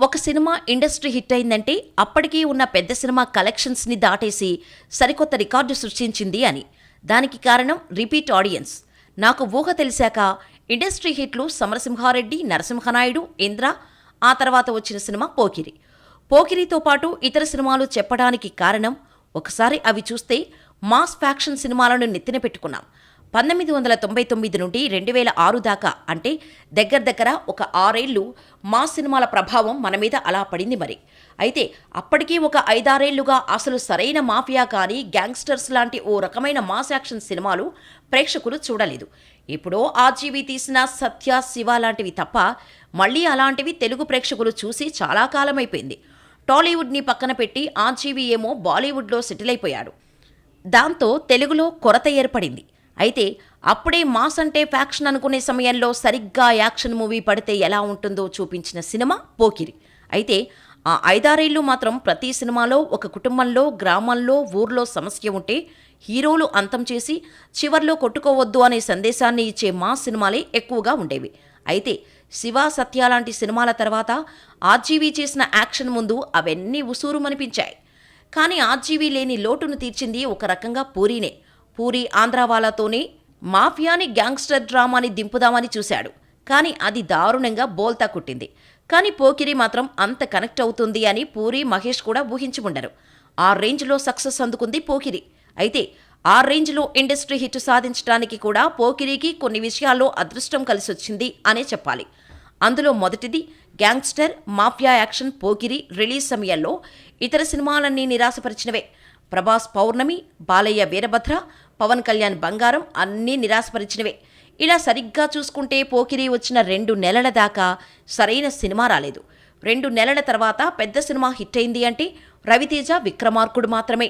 ఒక cinema industry hit అయిందంటే అప్పటికీ ఉన్న పెద్ద సినిమా కలెక్షన్స్ని దాటేసి సరికొత్త రికార్డు సృష్టించింది అని. దానికి కారణం రిపీట్ ఆడియన్స్. నాకు ఊహ తెలిసాక ఇండస్ట్రీ హిట్లు సమరసింహారెడ్డి నరసింహనాయుడు ఇంద్ర ఆ తర్వాత వచ్చిన సినిమా పోకిరి. పోకిరితో పాటు ఇతర సినిమాలు చెప్పడానికి కారణం ఒకసారి అవి చూస్తే మాస్ ఫ్యాక్షన్ సినిమాలను నెత్తిన పెట్టుకున్నాం. పంతొమ్మిది వందల తొంభై తొమ్మిది నుండి రెండు వేల ఆరు దాకా అంటే దగ్గర దగ్గర ఒక ఆరేళ్ళు మా సినిమాల ప్రభావం మన మీద అలా పడింది మరి. అయితే అప్పటికీ ఒక ఐదారేళ్ళుగా అసలు సరైన మాఫియా కానీ గ్యాంగ్స్టర్స్ లాంటి ఓ రకమైన మాస్ యాక్షన్ సినిమాలు ప్రేక్షకులు చూడలేదు. ఎప్పుడో ఆర్జీవి తీసిన సత్య శివ లాంటివి తప్ప మళ్ళీ అలాంటివి తెలుగు ప్రేక్షకులు చూసి చాలా కాలమైపోయింది. టాలీవుడ్ని పక్కన పెట్టి ఆర్జీవి ఏమో బాలీవుడ్లో సెటిల్ అయిపోయాడు. దాంతో తెలుగులో కొరత ఏర్పడింది. అయితే అప్పుడే మాస్ అంటే ఫ్యాక్షన్ అనుకునే సమయంలో సరిగ్గా యాక్షన్ మూవీ పడితే ఎలా ఉంటుందో చూపించిన సినిమా పోకిరి. అయితే ఆ ఐదారేళ్ళు మాత్రం ప్రతి సినిమాలో ఒక కుటుంబంలో గ్రామంలో ఊర్లో సమస్య ఉంటే హీరోలు అంతం చేసి చివర్లో కొట్టుకోవద్దు అనే సందేశాన్ని ఇచ్చే మా సినిమాలే ఎక్కువగా ఉండేవి. అయితే శివ సత్య లాంటి సినిమాల తర్వాత ఆర్జీవీ చేసిన యాక్షన్ ముందు అవన్నీ ఉసూరుమనిపించాయి. కానీ ఆర్జీవీ లేని లోటును తీర్చింది ఒక రకంగా పూరీనే. పూరి ఆంధ్రావాలాతోనే మాఫియాని గ్యాంగ్స్టర్ డ్రామాని దింపుదామని చూశాడు. కానీ అది దారుణంగా బోల్తా కుట్టింది. కానీ పోకిరి మాత్రం అంత కనెక్ట్ అవుతుంది అని పూరి మహేష్ కూడా ఊహించి ఉండరు. ఆ రేంజ్లో సక్సెస్ అందుకుంది పోకిరి. అయితే ఆ రేంజ్లో ఇండస్ట్రీ హిట్ సాధించడానికి కూడా పోకిరికి కొన్ని విషయాల్లో అదృష్టం కలిసొచ్చింది అనే చెప్పాలి. అందులో మొదటిది gangster mafia action Pokiri release సమయంలో ఇతర సినిమాలన్నీ నిరాశపరిచినవే. ప్రభాస్ పౌర్ణమి బాలయ్య వీరభద్ర పవన్ కళ్యాణ్ బంగారం అన్నీ నిరాశపరిచినవే. ఇలా సరిగ్గా చూసుకుంటే పోకిరి వచ్చిన రెండు నెలల దాకా సరైన సినిమా రాలేదు. రెండు నెలల తర్వాత పెద్ద సినిమా హిట్ అయింది అంటే రవితేజ విక్రమార్కుడు మాత్రమే.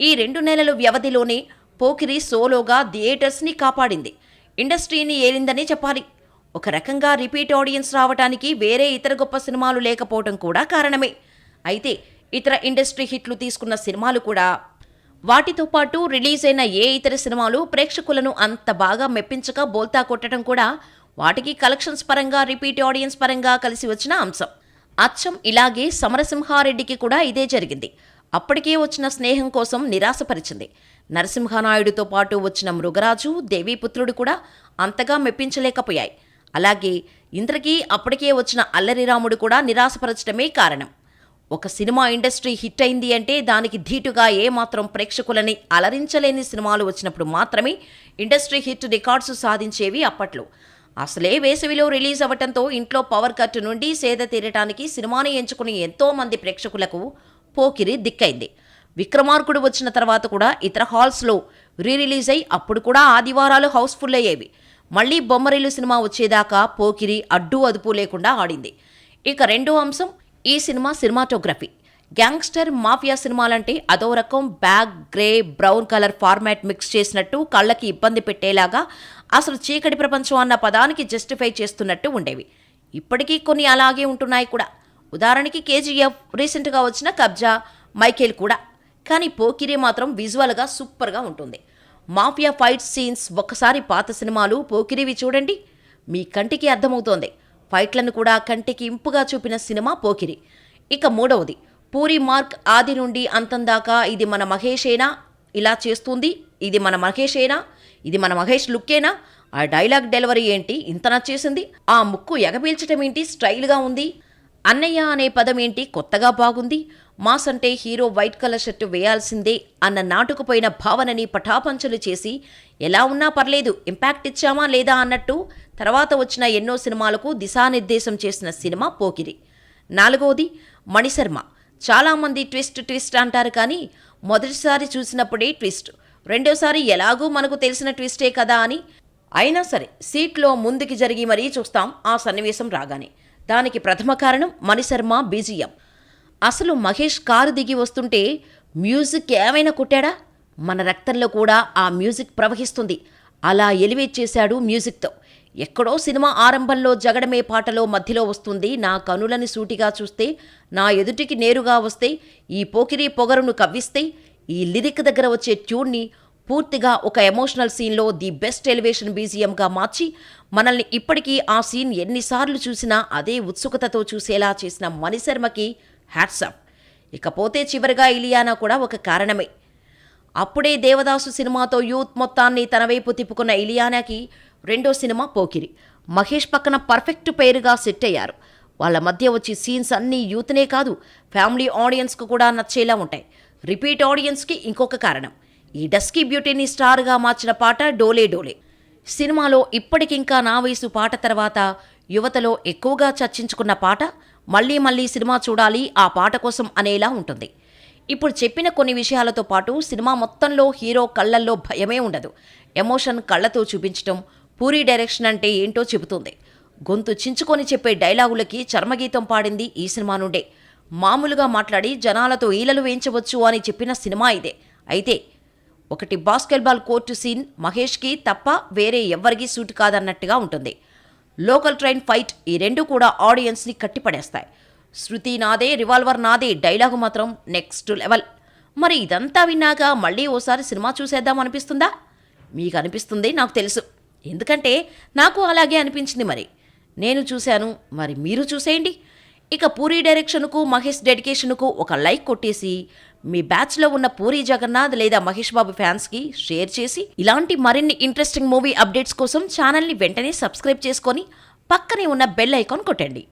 ఈ రెండు నెలల వ్యవధిలోనే పోకిరి సోలోగా థియేటర్స్ని కాపాడింది. ఇండస్ట్రీని ఏలిందనే చెప్పాలి. ఒక రకంగా రిపీట్ ఆడియన్స్ రావటానికి వేరే ఇతర గొప్ప సినిమాలు లేకపోవడం కూడా కారణమే. అయితే ఇతర ఇండస్ట్రీ హిట్లు తీసుకున్న సినిమాలు కూడా వాటితో పాటు రిలీజ్ అయిన ఏ ఇతర సినిమాలు ప్రేక్షకులను అంత బాగా మెప్పించక బోల్తా కొట్టడం కూడా వాటికి కలెక్షన్స్ పరంగా రిపీట్ ఆడియన్స్ పరంగా కలిసి వచ్చిన అంశం. అచ్చం ఇలాగే సమరసింహారెడ్డికి కూడా ఇదే జరిగింది. అప్పటికే వచ్చిన స్నేహం కోసం నిరాశపరిచింది. నరసింహనాయుడుతో పాటు వచ్చిన మృగరాజు దేవీపుత్రుడు కూడా అంతగా మెప్పించలేకపోయాయి. అలాగే ఇంద్రకి అప్పటికే వచ్చిన అల్లరిరాముడు కూడా నిరాశపరచడమే కారణం. ఒక సినిమా ఇండస్ట్రీ హిట్ అయింది అంటే దానికి ధీటుగా ఏమాత్రం ప్రేక్షకులని అలరించలేని సినిమాలు వచ్చినప్పుడు మాత్రమే ఇండస్ట్రీ హిట్ రికార్డ్స్ సాధించేవి అప్పట్లో. అసలే వేసవిలో రిలీజ్ అవ్వటంతో ఇంట్లో పవర్ కట్ నుండి సేద తీరటానికి సినిమాని ఎంచుకుని ఎంతోమంది ప్రేక్షకులకు పోకిరి దిక్కైంది. విక్రమార్కుడు వచ్చిన తర్వాత కూడా ఇతర హాల్స్లో రీ రిలీజ్ అయి అప్పుడు కూడా ఆదివారాలు హౌస్ఫుల్ అయ్యేవి. మళ్ళీ బొమ్మరిల్లు సినిమా వచ్చేదాకా పోకిరి అడ్డు అదుపు లేకుండా ఆడింది. ఇక రెండో అంశం ఈ సినిమా సినిమాటోగ్రఫీ. గ్యాంగ్స్టర్ మాఫియా సినిమాలంటే అదో రకం bag grey brown colour format mix చేసినట్టు కళ్ళకి ఇబ్బంది పెట్టేలాగా అసలు చీకటి ప్రపంచం అన్న పదానికి జస్టిఫై చేస్తున్నట్టు ఉండేవి. ఇప్పటికీ కొన్ని అలాగే ఉంటున్నాయి కూడా. ఉదాహరణకి కేజీఎఫ్ రీసెంట్గా వచ్చిన కబ్జా మైకేల్ కూడా. కానీ పోకిరే మాత్రం విజువల్గా సూపర్గా ఉంటుంది. మాఫియా ఫైట్ సీన్స్ ఒక్కసారి పాత సినిమాలు పోకిరివి చూడండి. మీ కంటికి అర్థమవుతోంది. ఫైట్లను కూడా కంటికి ఇంపుగా చూపిన సినిమా పోకిరి. ఇక మూడవది పూరి మార్క్ ఆది నుండి అంతం దాకా ఇది మన మహేషేనా ఇలా చేస్తుంది ఇది మన మహేషేనా ఇది మన మహేష్ లుక్కేనా ఆ డైలాగ్ డెలివరీ ఏంటి? ఇంత నచ్చేసింది. ఆ ముక్కు ఎగపీల్చటం ఏంటి స్టైల్గా ఉంది. అన్నయ్య అనే పదం ఏంటి కొత్తగా బాగుంది. మాస్ అంటే హీరో వైట్ కలర్ షర్టు వేయాల్సిందే అన్న నాటుకుపోయిన భావనని పటాపంచలు చేసి ఎలా ఉన్నా పర్లేదు ఇంపాక్ట్ ఇచ్చామా లేదా అన్నట్టు తర్వాత వచ్చిన ఎన్నో సినిమాలకు దిశానిర్దేశం చేసిన సినిమా పోకిరి. నాలుగవది మణిశర్మ. చాలామంది ట్విస్ట్ ట్విస్ట్ అంటారు కానీ మొదటిసారి చూసినప్పుడే ట్విస్ట్. రెండోసారి ఎలాగూ మనకు తెలిసిన ట్విస్టే కదా అని. అయినా సరే సీట్లో ముందుకి జరిగి మరీ చూస్తాం ఆ సన్నివేశం రాగానే. దానికి ప్రథమ కారణం మణిశర్మ బీజిఎం. అసలు మహేష్ కారు దిగి వస్తుంటే మ్యూజిక్ ఏమైనా కొట్టాడా? మన రక్తంలో కూడా ఆ మ్యూజిక్ ప్రవహిస్తుంది. అలా ఎలివేట్ చేశాడు మ్యూజిక్తో. ఎక్కడో సినిమా ఆరంభంలో జగడమే పాటలో మధ్యలో వస్తుంది. నా కనులని సూటిగా చూస్తే నా ఎదుటికి నేరుగా వస్తే ఈ పోకిరి పొగరును కవ్విస్తే ఈ లిరిక్ దగ్గర వచ్చే ట్యూన్ని పూర్తిగా ఒక ఎమోషనల్ సీన్లో ది బెస్ట్ ఎలివేషన్ బీజియంగా మార్చి మనల్ని ఇప్పటికీ ఆ సీన్ ఎన్నిసార్లు చూసినా అదే ఉత్సుకతతో చూసేలా చేసిన మణిశర్మకి హ్యాట్సప్. ఇకపోతే చివరిగా ఇలియానా కూడా ఒక కారణమే. అప్పుడే దేవదాసు సినిమాతో యూత్ మొత్తాన్ని తన వైపు తిప్పుకున్న ఇలియానాకి రెండో సినిమా పోకిరి. మహేష్ పక్కన పర్ఫెక్ట్ పేరుగా సెట్ అయ్యారు వాళ్ళ మధ్య వచ్చే సీన్స్ అన్నీ యూత్నే కాదు ఫ్యామిలీ ఆడియన్స్కు కూడా నచ్చేలా ఉంటాయి. రిపీట్ ఆడియన్స్కి ఇంకొక కారణం. ఈ డస్కీ బ్యూటీని స్టార్గా మార్చిన పాట డోలే డోలే. సినిమాలో ఇప్పటికింకా నా వయసు పాట తర్వాత యువతలో ఎక్కువగా చర్చించుకున్న పాట మళ్ళీ మళ్ళీ సినిమా చూడాలి ఆ పాట కోసం అనేలా ఉంటుంది. ఇప్పుడు చెప్పిన కొన్ని విషయాలతో పాటు సినిమా మొత్తంలో హీరో కళ్ళల్లో భయమే ఉండదు. ఎమోషన్ కళ్ళతో చూపించటం పూరి డైరెక్షన్ అంటే ఏంటో చెబుతుంది. గొంతు చించుకొని చెప్పే డైలాగులకి చర్మగీతం పాడింది ఈ సినిమా నుండే. మామూలుగా మాట్లాడి జనాలతో ఈలలు వేయించవచ్చు అని చెప్పిన సినిమా ఇదే. అయితే ఒకటి బాస్కెట్బాల్ కోర్టు సీన్ మహేష్కి తప్ప వేరే ఎవ్వరికీ సూట్ కాదన్నట్టుగా ఉంటుంది. లోకల్ ట్రైన్ ఫైట్ ఈ రెండు కూడా ఆడియన్స్ని కట్టిపడేస్తాయి. శృతి నాదే రివాల్వర్ నాదే డైలాగు మాత్రం నెక్స్ట్ లెవెల్. మరి ఇదంతా విన్నాక మళ్ళీ ఓసారి సినిమా చూసేద్దాం అనిపిస్తుందా? మీకు అనిపిస్తుంది నాకు తెలుసు. ఎందుకంటే నాకు అలాగే అనిపించింది మరి. నేను చూశాను మరి మీరు చూసేయండి. ఇక పూరి డైరెక్షన్కు మహేష్ డెడికేషన్కు ఒక లైక్ కొట్టేసి మీ బ్యాచ్లో ఉన్న పూరి జగన్నాథ్ లేదా మహేష్ బాబు ఫ్యాన్స్కి షేర్ చేసి ఇలాంటి మరిన్ని ఇంట్రెస్టింగ్ మూవీ అప్డేట్స్ కోసం ఛానల్ని వెంటనే సబ్స్క్రైబ్ చేసుకొని పక్కనే ఉన్న బెల్ ఐకాన్ కొట్టండి.